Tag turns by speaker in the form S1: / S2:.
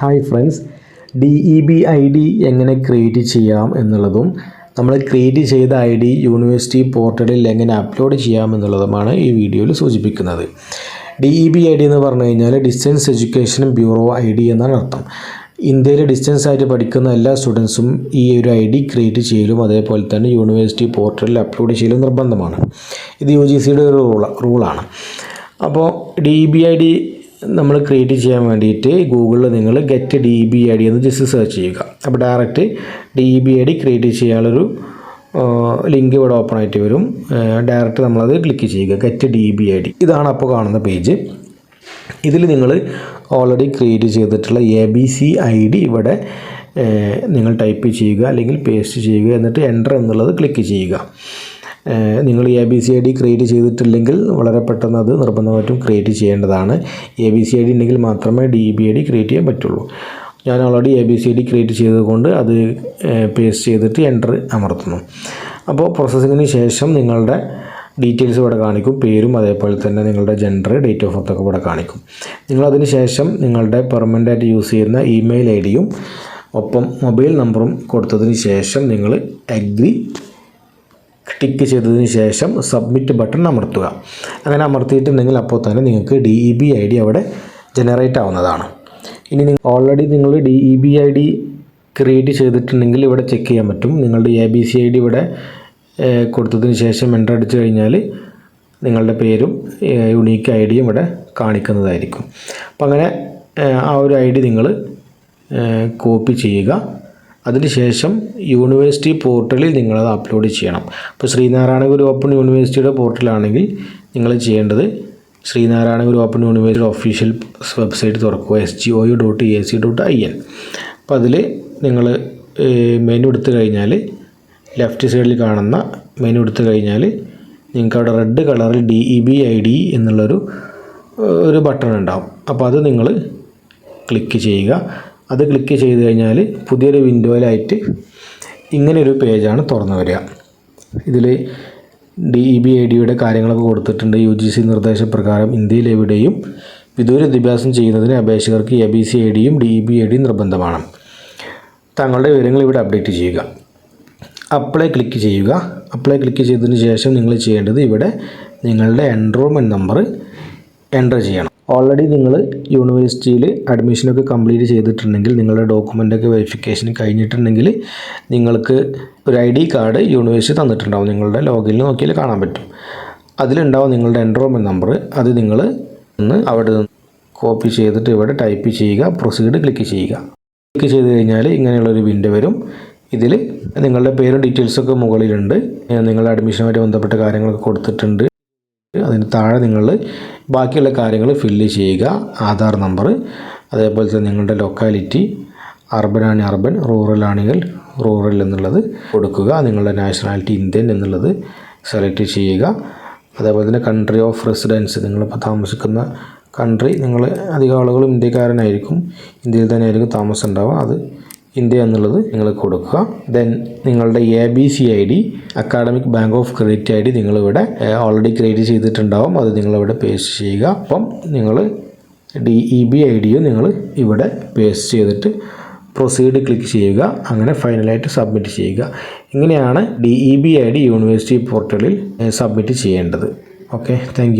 S1: Hi friends D E B I D എങ്ങനെ create ചെയ്യാം എന്നുള്ളതും നമ്മൾ ക്രിയേറ്റ് ചെയ്ത ഐ ഡി യൂണിവേഴ്സിറ്റി പോർട്ടലിൽ എങ്ങനെ അപ്ലോഡ് ചെയ്യാം എന്നുള്ളതുമാണ് ഈ വീഡിയോയിൽ സൂചിപ്പിക്കുന്നത്. D E B I D എന്ന് പറഞ്ഞു കഴിഞ്ഞാൽ distance education bureau I D എന്നാണ് അർത്ഥം. ഇന്ത്യയിൽ ഡിസ്റ്റൻസ് ആയിട്ട് പഠിക്കുന്ന എല്ലാ സ്റ്റുഡൻസും ഈ ഒരു ഐ ഡി ക്രിയേറ്റ് ചെയ്യലും അതേപോലെ തന്നെ യൂണിവേഴ്സിറ്റി പോർട്ടലിൽ അപ്ലോഡ് ചെയ്യലും നിർബന്ധമാണ്. ഇത് യു ജി സിയുടെ ഒരു റൂളാണ് അപ്പോൾ ഡി ബി ഐ ഡി നമ്മൾ ക്രിയേറ്റ് ചെയ്യാൻ വേണ്ടിയിട്ട് ഗൂഗിളിൽ നിങ്ങൾ get D B I D എന്ന് ജസ്റ്റ് സെർച്ച് ചെയ്യുക. അപ്പോൾ direct D B I D create ചെയ്യാനുള്ളൊരു ലിങ്ക് ഇവിടെ ഓപ്പൺ ആയിട്ട് വരും. ഡയറക്റ്റ് നമ്മളത് ക്ലിക്ക് ചെയ്യുക. Get D B I D ഇതാണ് അപ്പോൾ കാണുന്ന പേജ് ഇതിൽ നിങ്ങൾ ഓൾറെഡി ക്രിയേറ്റ് ചെയ്തിട്ടുള്ള A B C I D ഇവിടെ നിങ്ങൾ ടൈപ്പ് ചെയ്യുക അല്ലെങ്കിൽ പേസ്റ്റ് ചെയ്യുക എന്നിട്ട് എന്റർ എന്നുള്ളത് ക്ലിക്ക് ചെയ്യുക. നിങ്ങൾ A B C I D create ചെയ്തിട്ടില്ലെങ്കിൽ വളരെ പെട്ടെന്ന് അത് നിർബന്ധമായിട്ടും ക്രിയേറ്റ് ചെയ്യേണ്ടതാണ്. A B C I D ഉണ്ടെങ്കിൽ മാത്രമേ D B I D create ചെയ്യാൻ പറ്റുള്ളൂ. ഞാൻ already A B C D create ചെയ്തതുകൊണ്ട് അത് പേസ്റ്റ് ചെയ്തിട്ട് എന്റർ അമർത്തുന്നു. അപ്പോൾ പ്രോസസ്സിങ്ങിന് ശേഷം നിങ്ങളുടെ ഡീറ്റെയിൽസ് ഇവിടെ കാണിക്കും. പേരും അതേപോലെ തന്നെ നിങ്ങളുടെ ജെൻഡർ ഡേറ്റ് ഓഫ് ബർത്ത് ഒക്കെ ഇവിടെ കാണിക്കും. നിങ്ങളതിന് ശേഷം നിങ്ങളുടെ പെർമനന്റ് ആയിട്ട് യൂസ് ചെയ്യുന്ന ഇമെയിൽ ഐ ഡിയും ഒപ്പം മൊബൈൽ നമ്പറും കൊടുത്തതിന് ശേഷം നിങ്ങൾ അഗ്രി ടിക്ക് ചെയ്തതിന് ശേഷം സബ്മിറ്റ് ബട്ടൺ അമർത്തുക. അങ്ങനെ അമർത്തിയിട്ടുണ്ടെങ്കിൽ അപ്പോൾ തന്നെ നിങ്ങൾക്ക് D E B I D അവിടെ ജനറേറ്റ് ആവുന്നതാണ്. ഇനി നിങ്ങൾ ഓൾറെഡി നിങ്ങൾ D E B I D create ചെയ്തിട്ടുണ്ടെങ്കിൽ ഇവിടെ ചെക്ക് ചെയ്യാൻ പറ്റും. നിങ്ങളുടെ A B C I D ഇവിടെ കൊടുത്തതിന് ശേഷം എന്റർ അടിച്ചു കഴിഞ്ഞാൽ നിങ്ങളുടെ പേരും യുണീക്ക് ഐ ഡിയും ഇവിടെ കാണിക്കുന്നതായിരിക്കും. അപ്പം അങ്ങനെ ആ ഒരു ഐ ഡി നിങ്ങൾ കോപ്പി ചെയ്യുക. അതിനുശേഷം യൂണിവേഴ്സിറ്റി പോർട്ടലിൽ നിങ്ങളത് അപ്ലോഡ് ചെയ്യണം. ഇപ്പോൾ ശ്രീനാരായണ ഗുരു ഓപ്പൺ യൂണിവേഴ്സിറ്റിയുടെ പോർട്ടലാണെങ്കിൽ നിങ്ങൾ ചെയ്യേണ്ടത് Sreenarayana Guru open university official website തുറക്കുക S G O U dot A C dot I N അപ്പോൾ അതിൽ നിങ്ങൾ മെനു എടുത്തു കഴിഞ്ഞാൽ ലെഫ്റ്റ് സൈഡിൽ കാണുന്ന മെനു എടുത്തു കഴിഞ്ഞാൽ നിങ്ങൾക്ക് അവിടെ റെഡ് കളറിൽ D E B I D എന്നുള്ളൊരു ഒരു ബട്ടൺ ഉണ്ടാവും. അപ്പോൾ അത് നിങ്ങൾ ക്ലിക്ക് ചെയ്യുക. അത് ക്ലിക്ക് ചെയ്ത് കഴിഞ്ഞാൽ പുതിയൊരു വിൻഡോയിലായിട്ട് ഇങ്ങനെയൊരു പേജാണ് തുറന്നു വരിക. ഇതിൽ ഡി ഇ ബി ഐ ഡിയുടെ കാര്യങ്ങളൊക്കെ കൊടുത്തിട്ടുണ്ട്. യു ജി സി നിർദ്ദേശപ്രകാരം ഇന്ത്യയിൽ എവിടെയും വിദൂര വിദ്യാഭ്യാസം ചെയ്യുന്നതിന് അപേക്ഷകർക്ക് എ ബി സി ഐ ഡിയും ഡി ഇ ബി ഐ ഡിയും നിർബന്ധമാണ്. താങ്കളുടെ വിവരങ്ങൾ ഇവിടെ അപ്ഡേറ്റ് ചെയ്യുക. അപ്ലൈ ക്ലിക്ക് ചെയ്യുക. അപ്ലൈ ക്ലിക്ക് ചെയ്തതിന് ശേഷം നിങ്ങൾ ചെയ്യേണ്ടത് ഇവിടെ നിങ്ങളുടെ എൻറോൾമെന്റ് നമ്പർ എന്റർ ചെയ്യണം. ഓൾറെഡി നിങ്ങൾ യൂണിവേഴ്സിറ്റിയിൽ അഡ്മിഷനൊക്കെ കംപ്ലീറ്റ് ചെയ്തിട്ടുണ്ടെങ്കിൽ നിങ്ങളുടെ ഡോക്യുമെന്റൊക്കെ വെരിഫിക്കേഷൻ കഴിഞ്ഞിട്ടുണ്ടെങ്കിൽ നിങ്ങൾക്ക് ഒരു ഐ ഡി കാർഡ് യൂണിവേഴ്സിറ്റി തന്നിട്ടുണ്ടാവും. നിങ്ങളുടെ ലോഗിനിൽ നോക്കിയാൽ കാണാൻ പറ്റും. അതിലുണ്ടാവും നിങ്ങളുടെ എൻറോൾമെന്റ് നമ്പർ അത് നിങ്ങൾ ഒന്ന് അവിടെ നിന്ന് കോപ്പി ചെയ്തിട്ട് ഇവിടെ ടൈപ്പ് ചെയ്യുക പ്രൊസീഡ് ക്ലിക്ക് ചെയ്യുക. ക്ലിക്ക് ചെയ്ത് കഴിഞ്ഞാൽ ഇങ്ങനെയുള്ളൊരു വിൻഡോ വരും. ഇതിൽ നിങ്ങളുടെ പേരും ഡീറ്റെയിൽസൊക്കെ മുകളിലുണ്ട്. നിങ്ങളുടെ അഡ്മിഷനുമായിട്ട് ബന്ധപ്പെട്ട കാര്യങ്ങളൊക്കെ കൊടുത്തിട്ടുണ്ട്. അതിന് താഴെ നിങ്ങൾ ബാക്കിയുള്ള കാര്യങ്ങൾ ഫില്ല് ചെയ്യുക ആധാർ നമ്പർ അതേപോലെ തന്നെ നിങ്ങളുടെ ലൊക്കാലിറ്റി അർബൻ ആണെങ്കിൽ അർബൻ റൂറൽ ആണെങ്കിൽ റൂറൽ എന്നുള്ളത് കൊടുക്കുക നിങ്ങളുടെ നാഷണാലിറ്റി ഇന്ത്യൻ എന്നുള്ളത് സെലക്ട് ചെയ്യുക. അതേപോലെ തന്നെ കൺട്രി ഓഫ് റെസിഡൻസ് നിങ്ങളിപ്പോൾ താമസിക്കുന്ന കൺട്രി നിങ്ങൾ അധികം ആളുകളും ഇന്ത്യക്കാരനായിരിക്കും ഇന്ത്യയിൽ തന്നെ ആയിരിക്കും താമസം ഉണ്ടാവുക. അത് ഇന്ത്യ എന്നുള്ളത് നിങ്ങൾ കൊടുക്കുക. ദെൻ നിങ്ങളുടെ A B C I D academic bank of credit I D നിങ്ങളിവിടെ ഓൾറെഡി ക്രിയേറ്റ് ചെയ്തിട്ടുണ്ടാവും. അത് നിങ്ങളിവിടെ പേസ്റ്റ് ചെയ്യുക. അപ്പം നിങ്ങൾ ഡി ഇ ബി ഐ ഡിയും നിങ്ങൾ ഇവിടെ പേസ്റ്റ് ചെയ്തിട്ട് പ്രൊസീഡ് ക്ലിക്ക് ചെയ്യുക. അങ്ങനെ ഫൈനലായിട്ട് സബ്മിറ്റ് ചെയ്യുക. ഇങ്ങനെയാണ് D E B I D university പോർട്ടലിൽ സബ്മിറ്റ് ചെയ്യേണ്ടത്. Okay thank